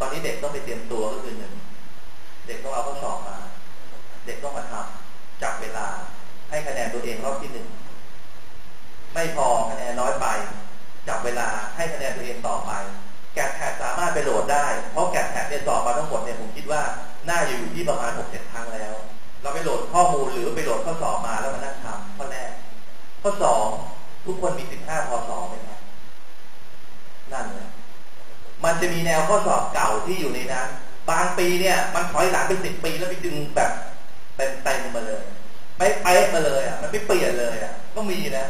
ตอนนี้เด็กต้องไปเตรียมตัวก็คือหนึ่งเด็กต้องเอาข้อสอบมา เด็กต้องมาทำจับเวลา ให้คะแนนตัวเองรอบที่หนึ่งไม่พอคะแนนน้อยไป จับเวลาให้คะแนนตัวเองต่อไป แกะแท็กสามารถไปโหลดได้ เพราะแกะแท็กเนี่ยสอบมาทั้งหมดเนี่ยผมคิดว่าน่าอยู่ที่ประมาณหกเจ็ดครั้งแล้ว เราไปโหลดข้อมูลหรือไปโหลดข้อสอบมาแล้วมานั่งทำข้อแรกข้อสองทุกคนมีสิบห้าพอสอบไหมครับนั่นเลยมัน จะมีแนวข้อสอบเก่าที่อยู่ในนั้น บางปีเนี่ย มันถอยหลังไปสิบปีแล้วไปดึงแบบเต็มเต็มมาเลยไม่เป๊ะมาเลยอะ มันไม่เปลี่ยนเลยอะ ก็มีนะ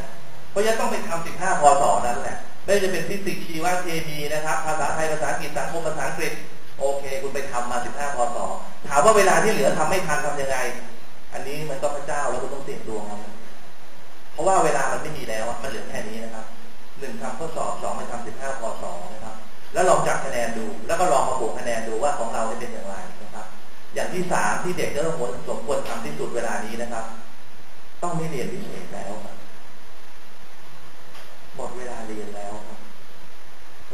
เพราะฉะนั้นต้องไปทำสิบห้าพอสอนั้นแหละ ไม่จะเป็นฟิสิกส์ชีวะเคมีนะครับ ภาษาไทย ภาษาอังกฤษ สังคม ภาษาอังกฤษ โอเค คุณไปทำมาสิบห้าพอสอถามว่าเวลาที่เหลือทำไม่ทันทำยังไง อันนี้มันก็พระเจ้าแล้วคุณต้องเสี่ยงดวงเอาเพราะว่าเวลามันไม่มีแล้วมันเหลือแค่นี้นะครับหนึ่งทำข้อสอบสองไปทำสิบห้าพอสอนะครับ แล้วลองจับคะแนนดู แล้วก็ลองมาบวกคะแนนดูว่าของเราจะเป็นอย่างไรนะครับ อย่างที่สามที่เด็กจะต้องสมควรทำที่สุดเวลานี้นะครับ ต้องไม่เรียนพิเศษแล้วครับหมดเวลาเรียนแล้วครับ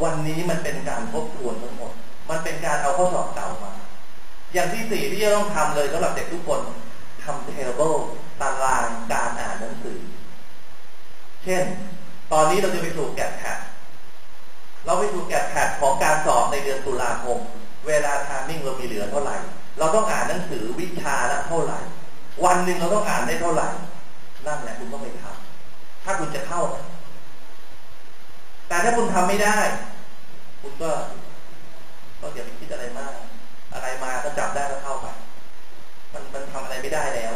วันนี้มันเป็นการทบทวนทั้งหมด มันเป็นการเอาข้อสอบเก่ามา อย่างที่สี่ที่จะต้องทำเลยสำหรับเด็กทุกคนทำ table ตารางการอ่านหนังสือ เช่น ตอนนี้เราจะไปสู่แกะแพด เราไปสู่แกะแพดของการสอบในเดือนตุลาคม เวลาทามิ่งเรามีเหลือเท่าไหร่ เราต้องอ่านหนังสือวิชาละเท่าไหร่ วันหนึ่งเราต้องอ่านได้เท่าไหร่นั่นแหละคุณต้องไปทำถ้าคุณจะเข้า แต่ถ้าคุณทำไม่ได้ คุณก็ก็อย่าไปคิดอะไรมาก อะไรมาก็จับได้ก็เข้าไป มันมันทำอะไรไม่ได้แล้ว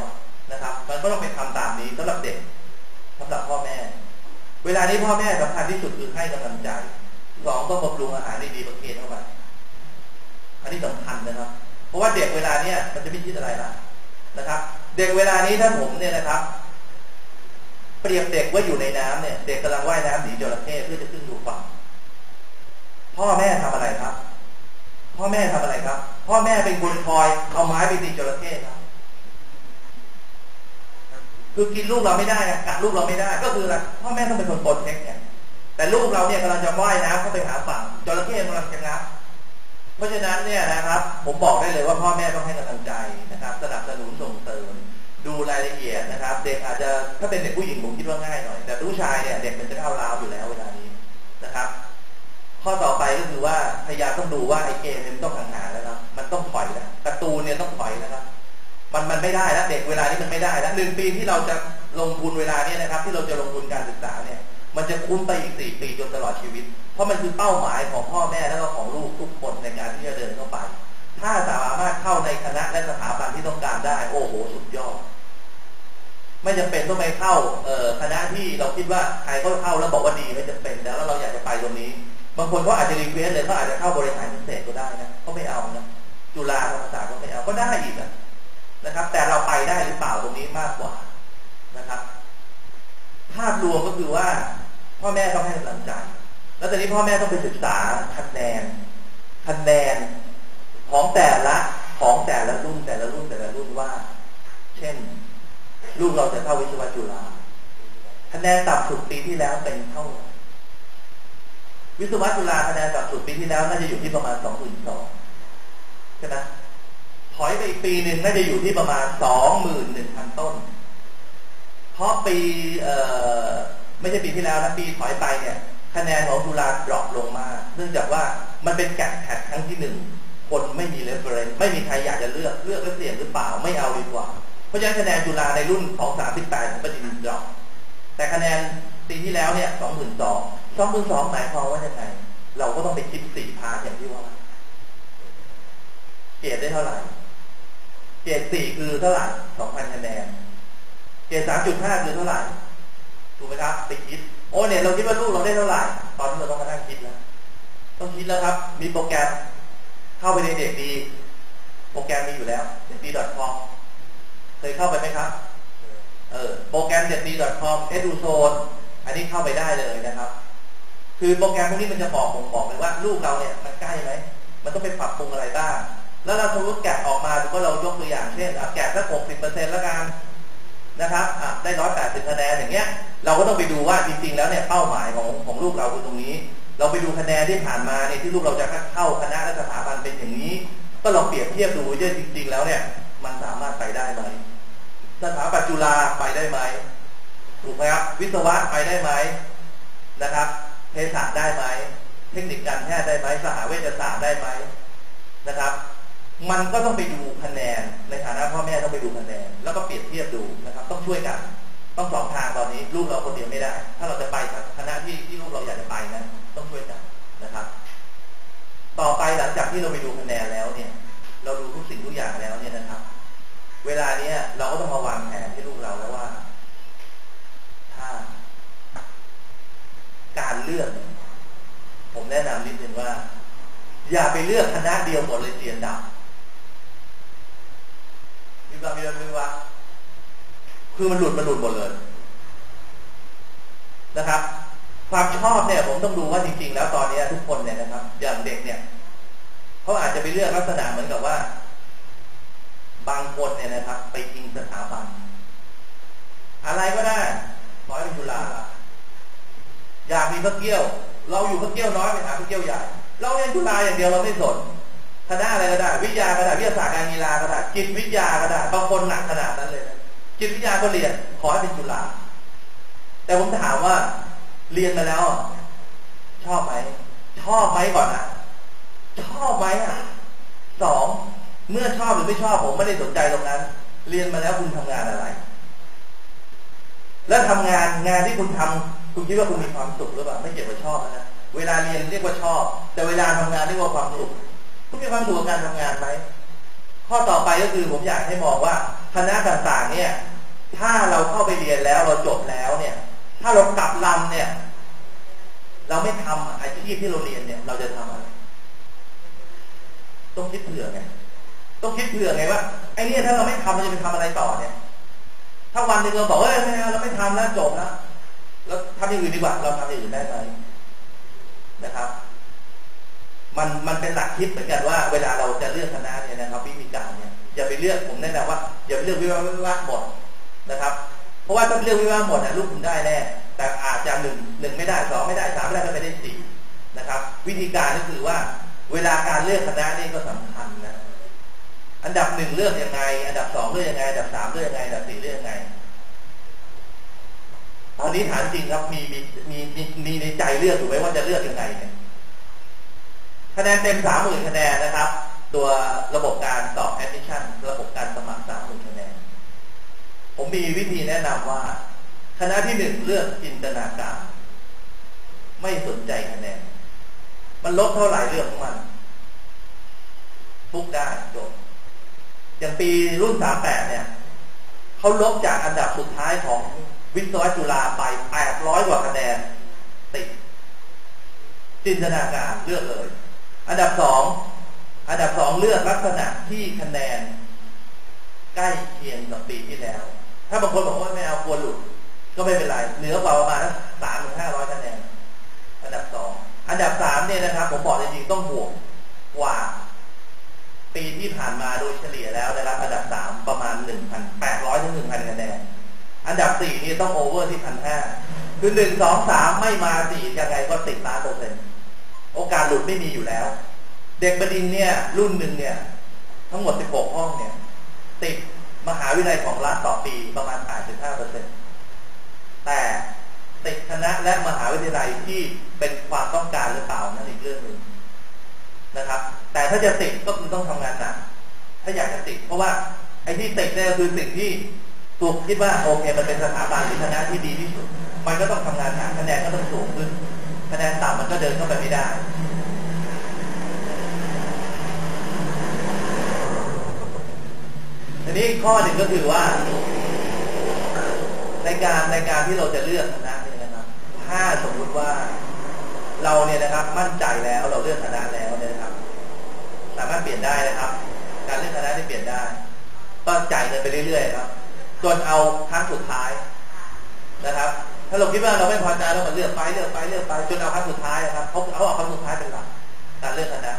นะครับ มันก็ต้องไปทำตามนี้สำหรับเด็กสำหรับพ่อแม่ เวลานี้พ่อแม่สำคัญที่สุดคือให้กำลังใจ สองต้องบำรุงอาหารดีๆประเคนเข้าไปอันนี้สำคัญนะครับ เพราะว่าเด็กเวลาเนี้ยมันจะไม่คิดอะไรละนะครับ เด็กเวลานี้ถ้าผมเนี่ยนะครับ เปรียบเด็กว่าอยู่ในน้ำเนี่ย เด็กกำลังว่ายน้ำหนีจระเข้เพื่อจะขึ้นสู่ฝั่งพ่อแม่ทำอะไรครับ พ่อแม่ทำอะไรครับ พ่อแม่เป็นคนคอยเอาไม้ไปตีจระเข้ครับคือกินลูกเราไม่ได้กัดลูกเราไม่ได้ ก็คืออะไรพ่อแม่ต้องเป็นคนปลดเทคเนี่ย แต่ลูกเราเนี่ยกำลังจะว่ายน้ำเข้าไปหาฝั่งจระเข้กำลังจะงับเพราะฉะนั้นเนี่ยนะครับ ผมบอกได้เลยว่าพ่อแม่ต้องให้กำลังใจนะครับ สนับสนุนส่งเสริมดูรายละเอียดนะครับ เด็กอาจจะถ้าเป็นเด็กผู้หญิงผมคิดว่าง่ายหน่อย แต่ผู้ชายเนี่ยเด็กมันจะเข้าร้าวอยู่แล้วเวลานี้นะครับ ข้อต่อไปก็คือว่าพยายามต้องดูว่าไอ้เกมมันต้องห่างๆแล้วครับมันต้องถอยแล้วการ์ตูเนี่ยต้องถอยนะครับ มันมันไม่ได้แล้วเด็กเวลานี้มันไม่ได้แล้วหนึ่งปีที่เราจะลงทุนเวลาเนี้นะครับ ที่เราจะลงทุนการศึกษาเนี่ย มันจะคุ้มไปอีกสี่ปีจนตลอดชีวิต เพราะมันคือเป้าหมายของพ่อแม่แล้วก็ของลูกทุกคนในการที่จะเดินเข้าไป ถ้าสามารถเข้าในคณะและสถาบันที่ต้องการได้ โอ้โห สุดยอด ไม่จำเป็นต้องไปเข้าเคณะที่เราคิดว่าใครก็เข้าแล้วบอกว่าดีไม่จำเป็นแล้วเราอยากจะไปตรงนี้ บางคนก็อาจจะรีเควสเลยเขาอาจจะเข้าบริหารพิเศษก็ได้นะเขาไม่เอานะจุฬาธรรมศาสตร์ก็ไม่เอาก็ได้อีกนะครับ แต่เราไปได้หรือเปล่าตรงนี้มากกว่านะครับ ภาพรวมก็คือว่า พ่อแม่ต้องให้กำลังใจ แล้วตอนนี้พ่อแม่ต้องไปศึกษาคะแนนคะแนนของแต่ละของแต่ละรุ่นแต่ละรุ่นแต่ละรุ่นว่า เช่น ลูกเราจะเข้าวิศวะจุฬาคะแนนต่ำสุดปีที่แล้วเป็นเท่าวิศวะจุฬาคะแนนต่ำสุดปีที่แล้วน่าจะอยู่ที่ประมาณสองหมื่นสองใช่ไหมถอยไปอีกปีหนึ่งน่าจะอยู่ที่ประมาณสองหมื่นหนึ่งพันต้น เพราะปีเอ่อ ไม่ใช่ปีที่แล้วนะปีถอยไปเนี่ยคะแนนของจุฬาดรอปลงมาก เนื่องจากว่ามันเป็นแกะแพดครั้งที่หนึ่งคนไม่มีเรฟเฟรนซ์ไม่มีใครอยากจะเลือกเลือกแล้วเสี่ยงหรือเปล่าไม่เอาดีกว่า เพราะฉะนั้นคะแนนจุฬาในรุ่นของสามสิบแปดของปฏิทินดรอปแต่คะแนนปีที่แล้วเนี่ยสองหมื่นสองสองหมื่นสองหมายความว่ายังไง เราก็ต้องไปคิดสี่พาร์ทอย่างที่ว่าเกรดได้เท่าไหร่เกรดสี่คือเท่าไหร่สองพันคะแนนเกรดสามจุดห้าคือเท่าไหร่ ถูกไหมครับไปคิด โอ้เนี่ยเราคิดว่าลูกเราได้เท่าไหร่ตอนนี้เราต้องมานั่งคิดแล้วต้องคิดแล้วครับ มีโปรแกรม เข้าไปในเด็กดีโปรแกรมมีอยู่แล้วเด็กดี .com เคยเข้าไปไหมครับเออโปรแกรมเด็ดดี .com eduzone อันนี้เข้าไปได้เลยนะครับ คือโปรแกรมพวกนี้มันจะบอกผมบอกเลยว่า ลูกเราเนี่ยมันใกล้ไหมมันต้องไปปรับปรุงอะไรบ้างแล้วเราสมมติแกะออกมาถือว่าเรายกตัวอย่างเช่นแกะสักหกสิบเปอร์เซ็นต์แล้วกันนะครับได้ร้อยแปดสิบคะแนนอย่างเงี้ย เราก็ต้องไปดูว่าจริงๆแล้วเนี่ยเป้าหมายของของลูกเราคือตรงนี้ เราไปดูคะแนนที่ผ่านมาเนี่ยที่ลูกเราจะเข้าคณะและสถาบันเป็นก็ลองเปรียบเทียบดูว่าจริง ๆ แล้วเนี่ยมันสามารถไปได้ไหมสถาปัตย์จุฬาไปได้ไหมถูกไหมครับวิศวะไปได้ไหมนะครับเภสัชได้ไหมเทคนิคการแพทย์ได้ไหมสหเวชศาสตร์ได้ไหมนะครับ มันก็ต้องไปดูคะแนนในฐานะพ่อแม่ต้องไปดูคะแนน แล้วก็เปรียบเทียบดูนะครับ ต้องช่วยกัน ต้องสองทางตอนนี้ลูกเราคนเดียวไม่ได้ ถ้าเราจะไปคณะที่ที่ลูกเราอยากจะไปนะต้องช่วยกันนะครับ ต่อไปหลังจากที่เราไปดูคะแนนแล้วเนี่ย เราดูทุกสิ่งทุกอย่างแล้วเนี่ยนะครับ เวลาเนี้ยเราก็ต้องมาวางแผนให้ลูกเราแล้วว่า ถ้า การเลือก ผมแนะนำนิดนึงว่า อย่าไปเลือกคณะเดียวหมดเลยเสียนดับมีบางมีบางมีว่า คือมันหลุดมันหลุดหมดเลยนะครับ ความชอบเนี่ย ผมต้องดูว่าจริง ๆ แล้วตอนนี้ทุกคนเนี่ยนะครับ อย่างเด็กเนี่ยเขาอาจจะไปเลือกลักษณะเหมือนกับว่า บางคนเนี่ยนะครับ ไปยิงสถาบันอะไรก็ได้ขอให้เป็นจุฬาอยากมีพระเกี้ยว เราอยู่พระเกี้ยวน้อยไปหาพระเกี้ยวใหญ่ เราเรียนจุฬาอย่างเดียวเราไม่สนคณะอะไรก็ได้ วิทยาก็ได้วิทยาศาสตร์การกีฬาก็ได้จิตวิทยาก็ได้บางคนหนักขนาดนั้นเลยนะ จิตวิทยาก็เรียน ขอให้เป็นจุฬาแต่ผมถามว่า เรียนมาแล้วชอบไหมชอบไหมก่อนนะชอบไหมอะสองเมื่อชอบหรือไม่ชอบผมไม่ได้สนใจตรงนั้น เรียนมาแล้วคุณทำงานอะไร แล้วทำงานงานที่คุณทำคุณคิดว่าคุณมีความสุขหรือเปล่าไม่เกี่ยวกับชอบนะเวลาเรียนเรียกว่าชอบ แต่เวลาทำงานเรียกว่าความสุขคุณมีความสุขกับการทำงานไหมข้อต่อไปก็คือผมอยากให้มองว่าคณะต่างๆ เนี่ย ถ้าเราเข้าไปเรียนแล้วเราจบแล้วเนี่ย ถ้าเรากลับลำเนี่ย เราไม่ทำอาชีพที่เราเรียนเนี่ย เราจะทำอะไรต้องคิดเผื่อไงต้องคิดเผื่อไงว่าไอ้นี่ถ้าเราไม่ทำเราจะไปทำอะไรต่อเนี่ย ถ้าวันหนึ่งเราบอกว่าไม่เอาเราไม่ทำแล้วจบแล้วแล้วทำอย่างอื่นดีกว่า เราทำอย่างอื่นได้ไหมนะครับ มันมันเป็นหลักคิดเหมือนกันว่า เวลาเราจะเลือกคณะเนี่ยนะครับวิธีการเนี่ยอย่าไปเลือกผมแนะนำว่าอย่าไปเลือกวิวาวิวาหมดนะครับ เพราะว่าถ้าเลือกวิวาหมดนี่ยลูกคุณได้แน่แต่อาจจะหนึ่งหนึ่งไม่ได้สองไม่ได้สามไม่ได้ก็ไม่ได้สี่นะครับ วิธีการก็คือว่า เวลาการเลือกคณะนี่ก็สำคัญนะอันดับหนึ่งเลือกยังไง อันดับสองเลือกยังไง อันดับสามเลือกยังไง อันดับสี่เลือกยังไงตอนนี้ถามจริงครับมีมีมีมีมีในใจเลือกอยู่ไหมว่าจะเลือกยังไงเนี่ยคะแนนเต็มสามหมื่นคะแนนนะครับ ตัวระบบการสอบ มีวิธีแนะนำว่า คณะที่หนึ่งเลือกจินตนาการ ไม่สนใจคะแนน มันลดเท่าไหร่เรื่องของมันฟุกได้จบอย่างปีรุ่นสามแปดเนี่ยเขาลบจากอันดับสุดท้ายของวิศวะจุฬาไปแปดร้อยกว่าคะแนนติดจินตนาการเลือกเลย อันดับสองอันดับสองเลือกลักษณะที่คะแนน ใกล้เคียงกับปีที่แล้ว ถ้าบางคนบอกว่าไม่เอาควรหลุด ก็ไม่เป็นไร เหนือกว่าประมาณสามถึงห้าร้อยคะแนน อันดับสอง อันดับสามเนี่ยนะครับ ผมบอกจริงๆต้องบวกกว่า ปีที่ผ่านมาโดยเฉลี่ยแล้วได้รับอันดับสามประมาณหนึ่งพันแปดร้อยถึงหนึ่งพันคะแนน อันดับสี่นี่ต้องโอเวอร์ที่พันห้าคือหนึ่งสองสามไม่มาสี่ยังไงก็ติดตาเปอร์เซ็นต์โอกาสหลุดไม่มีอยู่แล้ว เด็กบดินเนี่ย รุ่นหนึ่งเนี่ย ทั้งหมดสิบหกห้องเนี่ย ติด มหาวิทยาลัยของรัฐต่อปีประมาณแปดสิบห้าเปอร์เซ็นต์แต่ติดคณะและมหาวิทยาลัยที่เป็นความต้องการหรือเปล่านั่นอีกเรื่องหนึ่งนะครับ แต่ถ้าจะติดก็คือต้องทำงานหนักถ้าอยากจะติดเพราะว่าไอ้ที่ติดเนี่ยคือสิ่งที่ตัวคิดว่าโอเคมันเป็นสถาบันหรือคณะที่ดีที่สุด มันก็ต้องทำงานหนักคะแนนก็ต้องสูงขึ้นคะแนนต่ำมันก็เดินเข้าไปไม่ได้ ทีนี้ข้อหนึ่งก็คือว่า ในการในการที่เราจะเลือกคณะเนี่ยนะครับ ถ้าสมมุติว่าเราเนี่ยนะครับ มั่นใจแล้วเราเลือกคณะแล้วเนี่ยนะครับ สามารถเปลี่ยนได้นะครับ การเลือกคณะที่เปลี่ยนได้ก็จ่ายเงินไปเรื่อยๆครับจนเอาครั้งสุดท้ายนะครับ ถ้าเราคิดว่าเราไม่พอใจเราก็เลือกไปเลือกไปเลือกไปจนเอาครั้งสุดท้ายนะครับเขาเขาเอาครั้งสุดท้ายเป็นหลักการเลือกคณะ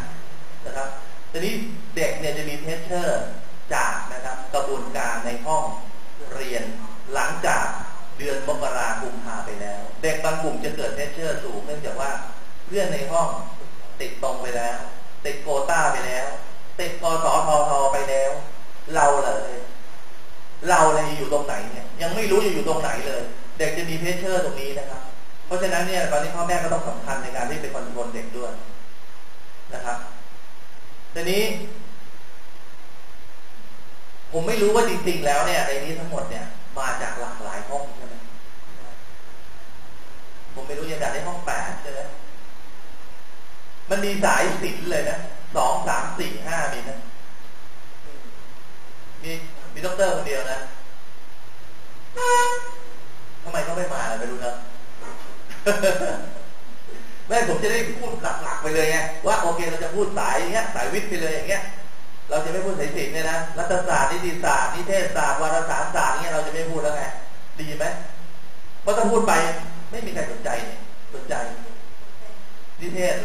นะครับทีนี้เด็กเนี่ยจะมีเทสเชอร์ จากนะครับกระบวนการในห้องเรียนหลังจากเดือนมกราคมพาไปแล้ว เด็กบางกลุ่มจะเกิดเทสเชอร์สูงเนื่องจากว่าเพื่อนในห้องติดตรงไปแล้ว ติดโกต้าไปแล้ว ติดกสททไปแล้ว เราเลยเราเลยอยู่ตรงไหนเนี่ยยังไม่รู้จะอยู่ตรงไหนเลย เด็กจะมีเพชเชอร์ตรงนี้นะครับ เพราะฉะนั้นเนี่ยตอนนี้พ่อแม่ก็ต้องสำคัญในการที่เป็นคอนโทรลเด็กด้วยนะครับทีนี้ ผมไม่รู้ว่าจริงๆแล้วเนี่ยในนี้ทั้งหมดเนี่ย มาจากหลากหลายห้องใช่ไหมผมไม่รู้ยังอยากได้ห้องแปดใช่ไหมมันมีสายสินเลยนะสองสามสี่ห้ามีนะมีมีด็อกเตอร์คนเดียวนะทำไมเขาไม่มาเล่ะไม่รู้นะแม่ผมจะได้พูดหลักๆไปเลยไงว่าโอเคเราจะพูดสายอย่างเงี้ย สายวิทย์ไปเลยอย่างเงี้ย เราจะไม่พูดสายศิลป์เนี่ยนะรัฐศาสตร์นิติศาสตร์นิเทศศาสตร์วารสารศาสตร์เงี้ยเราจะไม่พูดแล้วไงดีไหมเพราะถ้าพูดไปไม่มีใครสนใจเนี่ยสนใจ นิเทศ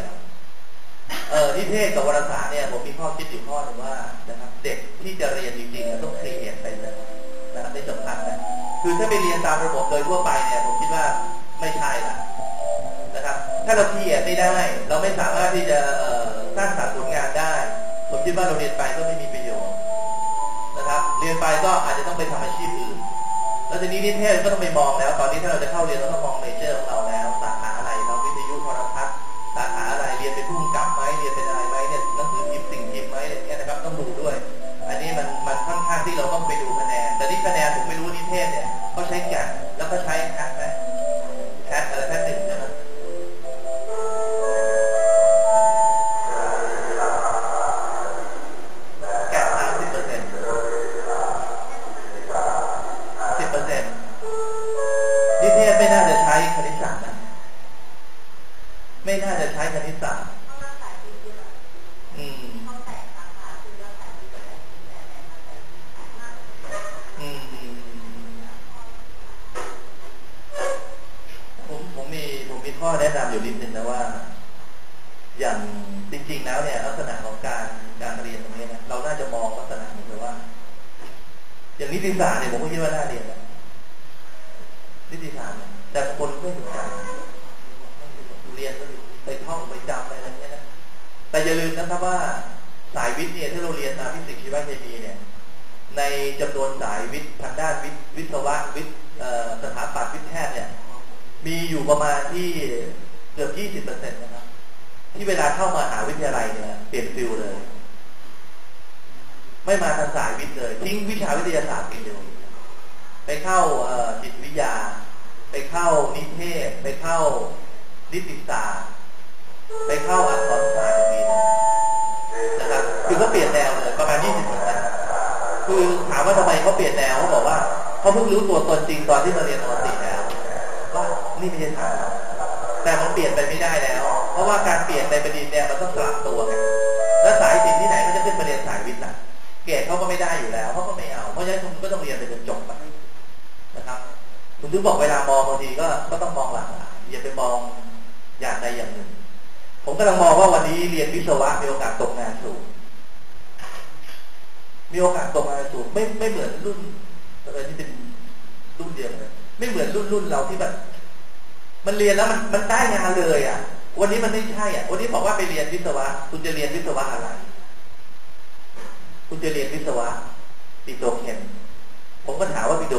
เออนิเทศกับวารสารเนี่ยผมมีข้อคิดอยู่ข้อหนึ่งว่านะครับ เด็กที่จะเรียนจริงๆต้องเครียดไปเลยนะครับไม่สำคัญนะคือถ้าไปเรียนตามระบบโดยทั่วไปเนี่ยผมคิดว่าไม่ใช่ละนะครับ ถ้าเราเครียดไม่ได้ เราไม่สามารถที่จะสร้างสรรค์ คิดว่าเราเรียนไปก็ไม่มีประโยชน์นะครับ เรียนไปก็อาจจะต้องไปทำอาชีพอื่น แล้วทีนี้นิเทศก็ต้องไปมองแล้ว ตอนนี้ถ้าเราจะเข้าเรียนเราต้องมองเมเจอร์ของเราแล้ว ข้อแนะนำอยู่นิดนึงนะว่า อย่างจริงๆแล้วเนี่ย ลักษณะของการการเรียนตรงนี้นะเราน่าจะมองลักษณะนี้เลยว่า อย่างนิติศาสตร์เนี่ยผมก็คิดว่าน่าเรียนนะนิติศาสตร์แต่คนไม่สนใจเรียนก็ไปท่องไปจำอะไรอย่างเงี้ยนะแต่อย่าลืมนะครับว่าสายวิทย์เนี่ยที่เราเรียนมาฟิสิกส์ชีวเคมีเนี่ย ในจำนวนสายวิทย์ทางด้านวิทย์วิศวะวิทย์สถาปัตย์วิทย์แพทย์เนี่ย มีอยู่ประมาณที่เกือบ20เปอร์เซ็นต์นะครับ ที่เวลาเข้ามาหาวิทยาลัยเนี่ย เปลี่ยนฟิลเลย ไม่มาทางสายวิทย์เลย ทิ้งวิชาวิทยาศาสตร์ไปเลยไปเข้าจิตวิทยา ไปเข้านิเทศ ไปเข้านิติศาสตร์ไปเข้าอักษรศาสตร์อย่างนี้นะครับ คือก็เปลี่ยนแนวเลยประมาณ20เปอร์เซ็นต์คือถามว่าทำไมเขาเปลี่ยนแนวเขาบอกว่าเขาเพิ่งรู้ตัวตนจริงตอนที่มาเรียนปกติ แล้วว่านี่ไม่ใช่ทางแต่มันเปลี่ยนไปไม่ได้แล้ว เพราะว่าการเปลี่ยนในประเด็นเนี่ยมันต้องสลับตัวไงแล้วสายศิลป์ที่ไหนก็จะขึ้นมาเรียนสายวิทย์ล่ะเกรดเขาก็ไม่ได้อยู่แล้วเขาก็ไม่เอา เพราะฉะนั้นคุณก็ต้องเรียนไปจนจบนะครับคุณถึงบอกเวลามองบางทีก็ก็ต้องมองหลากหลายอย่าไปมองอย่างใดอย่างหนึ่ง ผมกำลังมองว่าวันนี้เรียนวิศวะมีโอกาสตกงานสูง มีโอกาสตกงานสูงไม่ไม่เหมือนรุ่นอะไรที่เป็นรุ่นเดียวกันไม่เหมือนรุ่นรุ่นเราที่แบบ มันเรียนแล้วมันมันได้งานเลยอะ วันนี้มันไม่ใช่อะ วันนี้บอกว่าไปเรียนวิศวะ คุณจะเรียนวิศวะอะไร คุณจะเรียนวิศวะปิโตรเคมผมก็ถามว่าปิโต